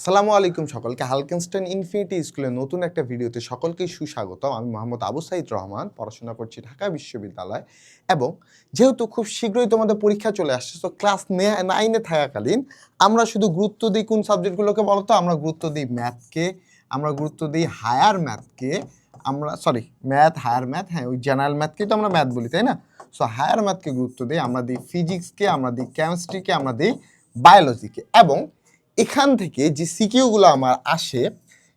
আসসালামু আলাইকুম সকলকে হালকেনস্টাইন ইনফিনিটি স্কুলের নতুন একটা ভিডিওতে সকলকেই সুস্বাগতম। আমি মোহাম্মদ আবু সাইদ রহমান, পড়াশোনা করছি ঢাকা বিশ্ববিদ্যালয় এবং যেহেতু খুব শীঘ্রই তোমাদের পরীক্ষা চলে আসছে তো ক্লাস নাইনে থাকাকালীন আমরা শুধু গুরুত্ব দিই কোন সাবজেক্টগুলোকে বলো তো আমরা গুরুত্ব দিই ম্যাথকে, আমরা গুরুত্ব দিই হায়ার ম্যাথকে, আমরা সরি ম্যাথ, হায়ার ম্যাথ হ্যাঁ ওই জেনারেল ম্যাথকেই তো আমরা ম্যাথ বলি, তাই না? সো হায়ার ম্যাথকে গুরুত্ব দিই, আমরা দিই ফিজিক্সকে আমরা দিই কেমিস্ট্রিকে আমরা দিই বায়োলজিকে এবং এখান থেকে যে সিকিউগুলো আমার আসে,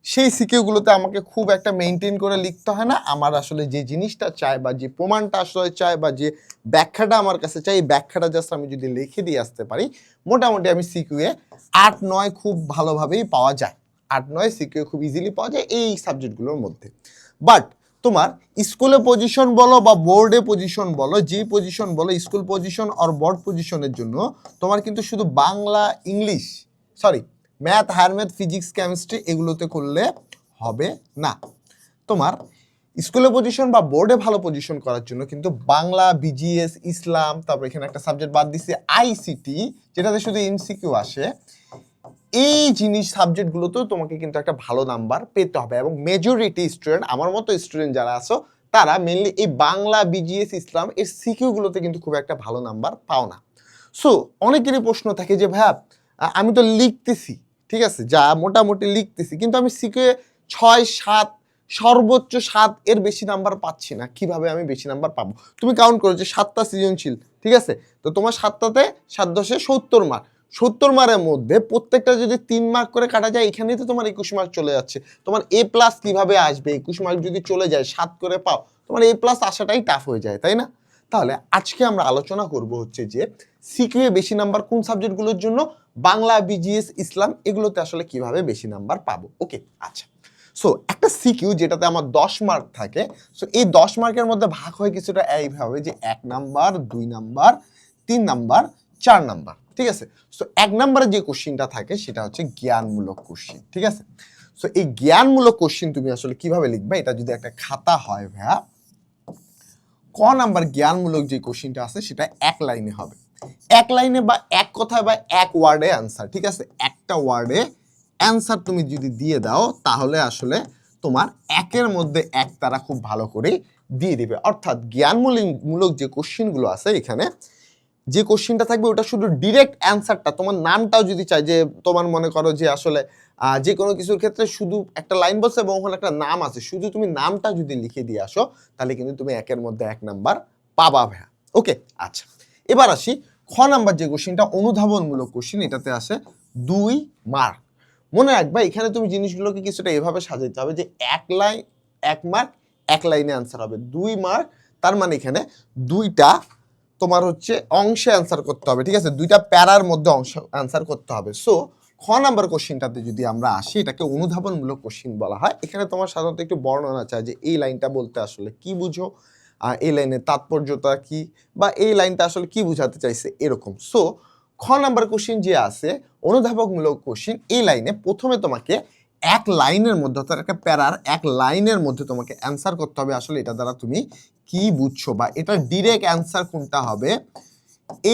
সেই সিকিউগুলোতে আমাকে খুব একটা মেনটেন করে লিখতে হয় না। আমার আসলে যে জিনিসটা চাই বা যে প্রমাণটা আসলে চাই বা যে ব্যাখ্যাটা আমার কাছে চাই, এই ব্যাখ্যাটা জাস্ট আমি যদি লিখে দিয়ে আসতে পারি, মোটামুটি আমি সিকিউয়ে আট নয় খুব ভালোভাবেই পাওয়া যায়। আট নয় সিকিউ খুব ইজিলি পাওয়া যায় এই সাবজেক্টগুলোর মধ্যে। বাট তোমার স্কুলে পজিশন বলো বা বোর্ডে পজিশন বলো, যে পজিশন বলো স্কুল পজিশন আর বোর্ড পজিশনের জন্য তোমার কিন্তু শুধু Bangla English sorry math higher math physics chemistry এগুলোতে করলে হবে না। তোমার স্কুলে পজিশন বা বোর্ডে ভালো পজিশন করার জন্য কিন্তু বাংলা বিজিএস ইসলাম, তারপর এখানে একটা সাবজেক্ট বাদ দিচ্ছে আইসিটি যেটাতে শুধু এমসিকিউ আসে, এই জিনিস সাবজেক্টগুলোতেও তোমাকে কিন্তু একটা ভালো নাম্বার পেতে হবে। এবং মেজরিটি স্টুডেন্ট আমার মতো স্টুডেন্ট যারা আছো, তারা মেনলি এই বাংলা বিজিএস ইসলাম, এর সিকিউগুলোতে কিন্তু খুব একটা ভালো নাম্বার পাও না। সো অনেকেরই প্রশ্ন থাকে যে, ভাইয়া আমি তো লিখতেছি, ঠিক আছে? যা মোটামুটি লিখতেছি, কিন্তু আমি সিকে ছয়, সাত, সর্বোচ্চ সাত এর বেশি নাম্বার পাচ্ছি না। কীভাবে আমি বেশি নাম্বার পাবো? তুমি কাউন্ট করো যে সাতটা সৃজনশীল, ঠিক আছে? তো তোমার সাতটাতে সাত দশে সত্তর মার্ক সত্তর মার্কের মধ্যে প্রত্যেকটা যদি তিন মার্ক করে কাটা যায়, এখানেই তো তোমার একুশ মার্ক চলে যাচ্ছে। তোমার এ প্লাস কীভাবে আসবে? একুশ মার্ক যদি চলে যায়, সাত করে পাও, তোমার এ প্লাস আসাটাই টাফ হয়ে যায়, তাই না? তাহলে আজকে আমরা আলোচনা করব হচ্ছে যে সিকিউয়ে বেশি নাম্বার কোন সাবজেক্টগুলোর জন্য? বাংলা বিজিএস ইসলাম, এগুলোতে আসলে কীভাবে বেশি নাম্বার পাবো? ওকে আচ্ছা। সো একটা সিকিউ যেটাতে আমার দশ মার্ক থাকে সো এই দশ মার্কের মধ্যে ভাগ হয় কিছুটা এইভাবে যে এক নাম্বার দুই নাম্বার তিন নাম্বার চার নাম্বার ঠিক আছে? সো এক নাম্বারে যে কোশ্চিনটা থাকে, সেটা হচ্ছে জ্ঞানমূলক কোশ্চিন ঠিক আছে? সো এই জ্ঞানমূলক কোশ্চিন তুমি আসলে কীভাবে লিখবে? এটা যদি একটা খাতা হয়, ভাইয়া, ক নাম্বার জ্ঞানমূলক যে কোশ্চিনটা আছে, সেটা এক লাইনে হবে। এক লাইনে বা এক কথায় বা এক ওয়ার্ডে অ্যান্সার ঠিক আছে? একটা ওয়ার্ডে অ্যান্সার তুমি যদি দিয়ে দাও, তাহলে আসলে তোমার একের মধ্যে এক তারা খুব ভালো করে দিয়ে দিবে। অর্থাৎ জ্ঞানমূলক মূলক যে কোশ্চিনগুলো আছে এখানে, যে কোশ্চিনটা থাকবে ওটা শুধু ডিরেক্ট অ্যান্সারটা তোমার নামটাও যদি চাই, যে তোমার মনে করো যে আসলে যে কোনো কিছুর ক্ষেত্রে শুধু একটা লাইন বলছে এবং ওখানে একটা নাম আছে, শুধু তুমি নামটা যদি লিখে দিয়ে আসো, তাহলে কিন্তু তুমি একের মধ্যে এক নাম্বার পাবা ভাইয়া। ওকে আচ্ছা। এবার আসি খ নাম্বার যে কোশ্চিনটা অনুধাবনমূলক কোশ্চিন এটাতে আসে দুই মার্ক মনে রাখবা, এখানে তুমি জিনিসগুলোকে কিছুটা এভাবে সাজাইতে হবে যে এক লাইন এক মার্ক এক লাইনে আনসার হবে। দুই মার্ক তার মানে এখানে দুইটা তোমার হচ্ছে অংশে অ্যান্সার করতে হবে, ঠিক আছে? দুইটা প্যারার মধ্যে অংশ অ্যান্সার করতে হবে। সো খ নাম্বার কোশ্চিনটাতে যদি আমরা আসি, এটাকে অনুধাবনমূলক কোশ্চিন বলা হয়। এখানে তোমার সাধারণত একটু বর্ণনা চায় যে এই লাইনটা বলতে আসলে কি বুঝো এই লাইনের তাৎপর্যতা কি বা এই লাইনটা আসলে কি বোঝাতে চাইছে এরকম। সো খ নাম্বার কোশ্চিন যে আছে, অনুধাবকমূলক কোশ্চিন এই লাইনে প্রথমে তোমাকে এক লাইনের মধ্যে, অর্থাৎ একটা প্যারার এক লাইনের মধ্যে তোমাকে অ্যান্সার করতে হবে আসলে এটা দ্বারা তুমি কি বুঝছ বা এটা ডিরেক্ট অ্যান্সার কোনটা হবে,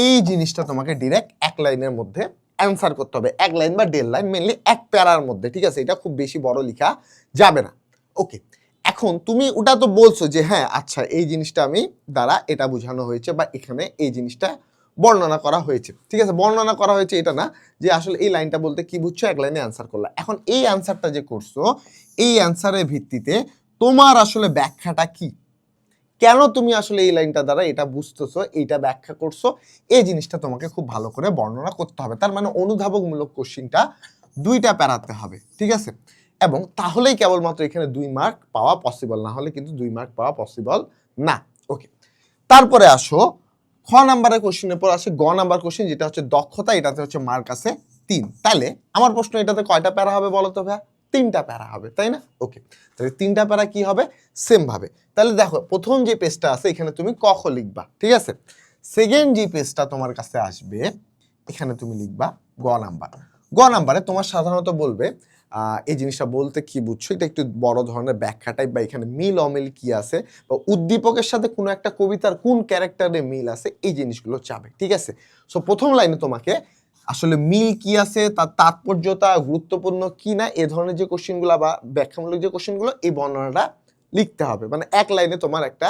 এই জিনিসটা তোমাকে ডিরেক্ট এক লাইনের মধ্যে অ্যান্সার করতে হবে। এক লাইন বা দেড় লাইন মেনলি এক প্যারার মধ্যে, ঠিক আছে? এটা খুব বেশি বড় লেখা যাবে না। ওকে এখন তুমি ওটা তো বলছো যে হ্যাঁ আচ্ছা এই জিনিসটা আমি দ্বারা এটা বোঝানো হয়েছে বা এখানে এই জিনিসটা বর্ণনা করা হয়েছে। ঠিক আছে, বর্ণনা করা হয়েছে এটা না যে আসলে এই লাইনটা বলতে কি বুঝছ? এক লাইনে অ্যান্সার করলা। এখন এই অ্যান্সারটা যে করছ, এই অ্যান্সারের ভিত্তিতে তোমার আসলে ব্যাখ্যাটা কি? কেন তুমি আসলে এই লাইনটা দ্বারা এটা বুঝতেছো, এইটা ব্যাখ্যা করছ? এই জিনিসটা তোমাকে খুব ভালো করে বর্ণনা করতে হবে। তার মানে অনুধাবকমূলক কোশ্চিনটা দুইটা প্যারাতে হবে। ঠিক আছে? এবং তাহলেই কেবলমাত্র এখানে দুই মার্ক পাওয়া পসিবল না হলে কিন্তু দুই মার্ক পাওয়া পসিবল না। ওকে তারপরে আসো, খ নাম্বারের কোশ্চেনের পর আসে, গ নাম্বার কোশ্চেন যেটা হচ্ছে দক্ষতা, এটাতে হচ্ছে মার্ক আছে তিন। তাহলে আমার প্রশ্ন, এটাতে কয়টা প্যারা হবে বলো তো ভাইয়া? তিনটা প্যারা হবে, তাই না? ওকে তাহলে তিনটা প্যারা কি হবে? সেম ভাবে। তাহলে দেখো, প্রথম যে পেজটা আছে, এখানে তুমি ক খ লিখবা, ঠিক আছে? সেকেন্ড যে পেজটা তোমার কাছে আসবে, এখানে তুমি লিখবা গ নাম্বার গ নাম্বারে তোমার সাধারণত বলবে এই জিনিসটা বলতে কি বুঝছ? এটা একটু বড় ধরনের ব্যাখ্যা টাইপ বা এখানে মিল অমিল কি আছে? বা উদ্দীপকের সাথে কোনো একটা কবিতার কোন ক্যারেক্টারে মিল আছে? এই জিনিসগুলো চাবে, ঠিক আছে? সো প্রথম লাইনে তোমাকে আসলে মিল কি আছে? তার তাৎপর্যতা গুরুত্বপূর্ণ কি না? এ ধরনের যে কোশ্চেনগুলো বা ব্যাখ্যামূলক যে কোশ্চেনগুলো এই বর্ণনাটা লিখতে হবে। মানে এক লাইনে তোমার একটা,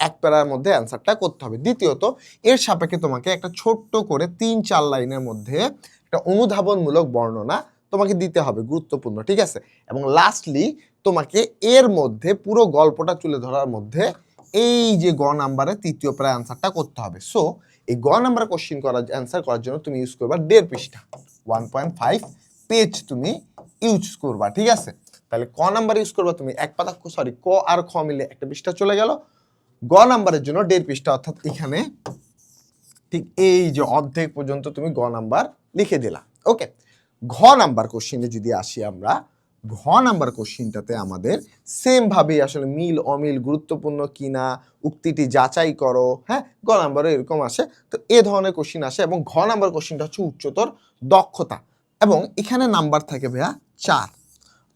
এক প্যারার মধ্যে অ্যান্সারটা করতে হবে। দ্বিতীয়ত, এর সাপেক্ষে তোমাকে একটা ছোট্ট করে তিন চার লাইনের মধ্যে একটা অনুধাবনমূলক বর্ণনা তোমাকে দিতে হবে, গুরুত্বপূর্ণ, ঠিক আছে? এবং লাস্টলি তোমাকে এর মধ্যে পুরো গল্পটা তুলে ধরার মধ্যে এই যে গ নাম্বারে তৃতীয় প্রায় অ্যান্সারটা করতে হবে। সো এই গ নাম্বার কোশ্চিন করার অ্যান্সার করার জন্য তুমি ইউজ করবা দেড় পৃষ্ঠা। ওয়ান পয়েন্ট ফাইভ পেজ তুমি ইউজ করবা, ঠিক আছে? তাহলে ক নাম্বার ইউজ করবা তুমি এক পাতা সরি ক আর খ মিলে একটা পৃষ্ঠা চলে গেল। গ নাম্বারের জন্য দেড় পৃষ্ঠা, অর্থাৎ এখানে ঠিক এই যে অর্ধেক পর্যন্ত তুমি গ নাম্বার লিখে দিলা। ওকে ঘ নাম্বার কোশ্চিনে যদি আসি আমরা, ঘ নাম্বার কোশ্চিনটাতে আমাদের সেম ভাবে আসলে মিল, অমিল, গুরুত্বপূর্ণ কিনা, উক্তিটি যাচাই করো হ্যাঁ? গ নাম্বারও এরকম আসে। তো এ ধরনের কোশ্চিন আসে এবং ঘ নাম্বার কোশ্চিনটা হচ্ছে উচ্চতর দক্ষতা এবং এখানে নাম্বার থাকে ভাইয়া চার।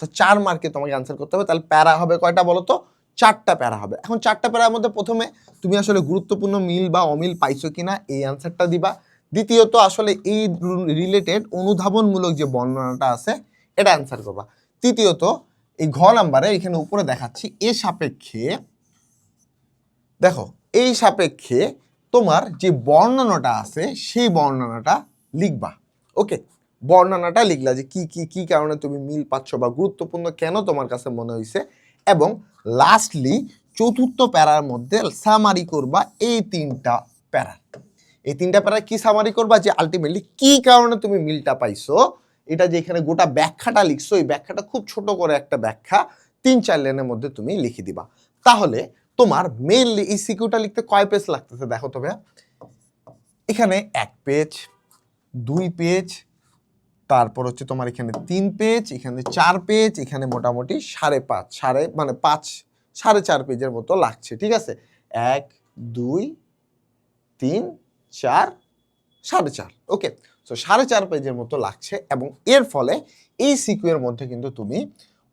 তো চার মার্কে তোমাকে অ্যান্সার করতে হবে। তাহলে প্যারা হবে কয়টা বলো তো? চারটা প্যারা হবে। এখন চারটা প্যারার মধ্যে প্রথমে তুমি আসলে গুরুত্বপূর্ণ মিল বা অমিল পাইছো কিনা, এই অ্যান্সারটা দিবা। দ্বিতীয়ত আসলে এই রিলেটেড অনুধাবনমূলক যে বর্ণনাটা আছে, এটা অ্যান্সার করবা। তৃতীয়ত, এই ঘ নাম্বারে এখানে উপরে দেখাচ্ছি, এ সাপেক্ষে, দেখো, এই সাপেক্ষে তোমার যে বর্ণনাটা আছে, সেই বর্ণনাটা লিখবা। ওকে বর্ণনাটা লিখলা যে কি কি কি কারণে তুমি মিল পাচ্ছ বা গুরুত্বপূর্ণ কেন তোমার কাছে মনে হয়েছে এবং লাস্টলি চতুর্থ প্যারার মধ্যে সামারি করবা এই তিনটা প্যারা। এই তিনটা প্যারা কি সামারি করবা যে আলটিমেটলি কি কারণে তুমি মিলটা পাইছো? এটা যে এখানে গোটা ব্যাখ্যাটা লিখছো, এই ব্যাখ্যাটা খুব ছোট করে একটা ব্যাখ্যা তিন চার লাইনের মধ্যে তুমি লিখে দিবা। তাহলে তোমার মেইনলি এই সিকিউটা লিখতে কয় পেজ লাগতেছে দেখো তো ভাইয়া? এখানে এক পেজ দুই পেজ তারপর হচ্ছে তোমার এখানে তিন পেজ এখানে চার পেজ এখানে মোটামুটি সাড়ে পাঁচ, সাড়ে মানে পাঁচ, সাড়ে চার পেজের মতো লাগছে, ঠিক আছে? এক, দুই, তিন চার, সাড়ে চার ওকে সো সাড়ে চার পেজের মতো লাগছে এবং এর ফলে এই সিকুয়ের মধ্যে কিন্তু তুমি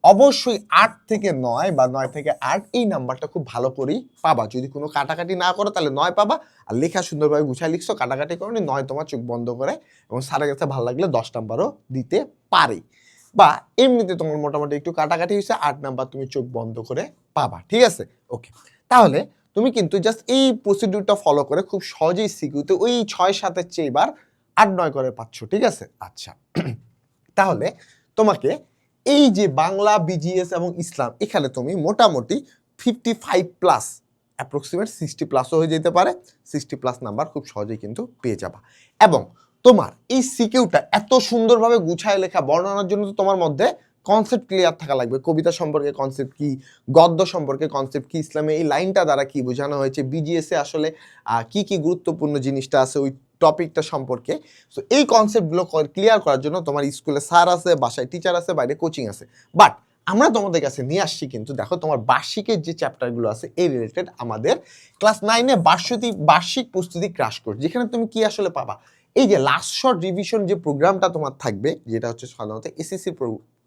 অবশ্যই আট থেকে নয় বা নয় থেকে আট এই নাম্বারটা খুব ভালো করেই পাবা। যদি কোনো কাটাকাটি না করো, তাহলে নয় পাবা। আর লেখা সুন্দরভাবে গুছায় লিখছো, কাটাকাটি করো নয় তোমার চোখ বন্ধ করে এবং স্যারের কাছে ভালো লাগলে দশ নাম্বারও দিতে পারে। বা এমনিতে তোমার মোটামুটি একটু কাটাকাটি হয়েছে, আট নাম্বার তুমি চোখ বন্ধ করে পাবা, ঠিক আছে? ওকে তাহলে তুমি কিন্তু জাস্ট এই প্রসিডিউরটা ফলো করে খুব সহজেই সিকিউতে ওই ছয় সাতের চেয়ে এবার আট, নয় করে পাচ্ছ, ঠিক আছে? আচ্ছা তাহলে তোমাকে এই যে বাংলা বিজিএস এবং ইসলাম, এখানে তুমি মোটামুটি fifty five plus approximate sixty প্লাসও হয়ে যেতে পারে সিক্সটি প্লাস নাম্বার খুব সহজেই কিন্তু পেয়ে যাবা। এবং তোমার এই সিকিউটা এত সুন্দরভাবে গুছায় লেখা, বর্ণনার জন্য তো তোমার মধ্যে কনসেপ্ট ক্লিয়ার থাকা লাগবে। কবিতা সম্পর্কে কনসেপ্ট কি, গদ্য সম্পর্কে কনসেপ্ট কি, ইসলামে এই লাইনটা দ্বারা কি বোঝানো হয়েছে বিজিএসে আসলে কি কি গুরুত্বপূর্ণ জিনিসটা আছে ওই টপিকটা সম্পর্কে। সো এই কনসেপ্টগুলো ক্লিয়ার করার জন্য তোমার স্কুলে স্যার আছে, বাসায় টিচার আছে, বাইরে কোচিং আছে। বাট আমরা তোমাদের কাছে নিয়ে আসছি কিন্তু দেখো তোমার বার্ষিকের যে চ্যাপ্টারগুলো আছে, এই রিলেটেড আমাদের ক্লাস নাইনে বার্ষিক বার্ষিক প্রস্তুতি ক্রাশ কোর্স যেখানে তুমি কি আসলে পাবা? এই যে লাস্ট শর্ট রিভিশন যে প্রোগ্রামটা তোমার থাকবে, যেটা হচ্ছে সাধারণত এসএসসি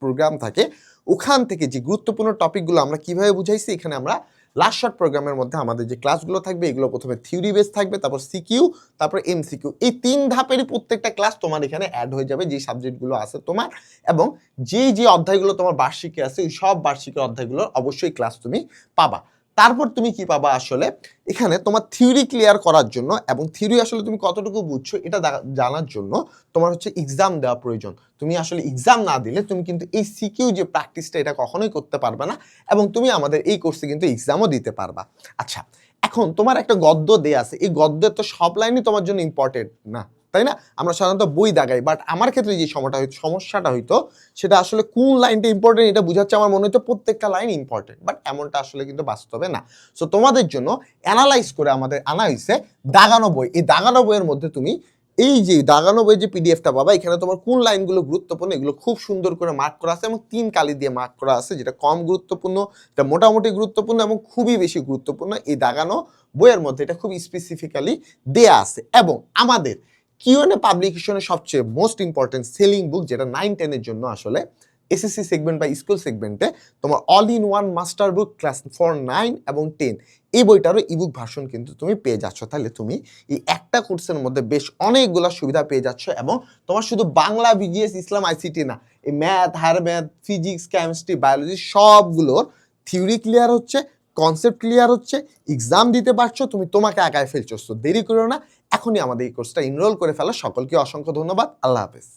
প্রোগ্রাম থাকে, ওখান থেকে যে গুরুত্বপূর্ণ টপিকগুলো আমরা কীভাবে বুঝাইছি, এখানে আমরা লাস্ট শর্ট প্রোগ্রামের মধ্যে আমাদের যে ক্লাসগুলো থাকবে, এগুলো প্রথমে থিওরি বেস থাকবে, তারপর সিকিউ তারপর এমসিকিউ এই তিন ধাপেরই প্রত্যেকটা ক্লাস তোমার এখানে অ্যাড হয়ে যাবে যে সাবজেক্টগুলো আছে তোমার, এবং যে যে অধ্যায়গুলো তোমার বার্ষিকে আছে, ওই সব বার্ষিকের অধ্যায়গুলো অবশ্যই ক্লাস তুমি পাবা। তারপর তুমি কি পাবা আসলে? এখানে তোমার থিওরি ক্লিয়ার করার জন্য এবং থিওরি আসলে তুমি কতটুকু বুঝছ এটা জানার জন্য তোমার হচ্ছে এক্সাম দেওয়া প্রয়োজন। তুমি আসলে এক্সাম না দিলে তুমি কিন্তু এই সিকিউ যে প্র্যাকটিসটা এটা কখনোই করতে পারবে না এবং তুমি আমাদের এই কোর্সে কিন্তু এক্সামও দিতে পারবা। আচ্ছা এখন তোমার একটা গদ্য দেয়া আছে। এই গদ্যের তো সব লাইনই তোমার জন্য ইম্পর্টেন্ট না। তাই না? আমরা সাধারণত বই দাগাই বাট আমার ক্ষেত্রে যে সময়টা হইতো সমস্যাটা হইতো সেটা আসলে কোন লাইনটা ইম্পর্টেন্ট এটা বোঝাচ্ছে আমার মনে হতো প্রত্যেকটা লাইন ইম্পর্টেন্ট বাট এমনটা আসলে কিন্তু বাস্তবে না। সো তোমাদের জন্য অ্যানালাইজ করে আমাদের আনা হয়েছে দাগানো বই, এই দাগানো বইয়ের মধ্যে তুমি এই যে দাগানো বই যে পিডিএফটা পাবা, এখানে তোমার কোন লাইনগুলো গুরুত্বপূর্ণ, এগুলো খুব সুন্দর করে মার্ক করা আছে, এবং তিন কালি দিয়ে মার্ক করা আছে, যেটা কম গুরুত্বপূর্ণ এটা মোটামুটি গুরুত্বপূর্ণ, এবং খুবই বেশি গুরুত্বপূর্ণ, এই দাগানো বইয়ের মধ্যে এটা খুব স্পেসিফিক্যালি দেয়া আছে। এবং আমাদের কিউএনএ পাবলিকেশনের সবচেয়ে মোস্ট ইম্পর্টেন্ট সেলিং বুক যেটা নাইন টেনের জন্য আসলে এসএসসি সেগমেন্ট বা স্কুল সেগমেন্টে তোমার all in one master book class for nine এবং টেন এই বইটারও ইবুক ভার্সন কিন্তু তুমি পেয়ে যাচ্ছ। তাহলে তুমি এই একটা কোর্সের মধ্যে বেশ অনেকগুলো সুবিধা পেয়ে যাচ্ছ এবং তোমার শুধু বাংলা বিজিএস ইসলাম আইসিটি না, এই math higher math physics chemistry biology সবগুলোর থিওরি ক্লিয়ার হচ্ছে। কনসেপ্ট ক্লিয়ার হচ্ছে এক্সাম দিতে পারছ, তুমি তোমাকে একাই ফেলছো। তো দেরি করো না, এখনই আমাদের এই কোর্সটা এনরোল করে ফেলো। সকলকে অসংখ্য ধন্যবাদ। আল্লাহ হাফেজ।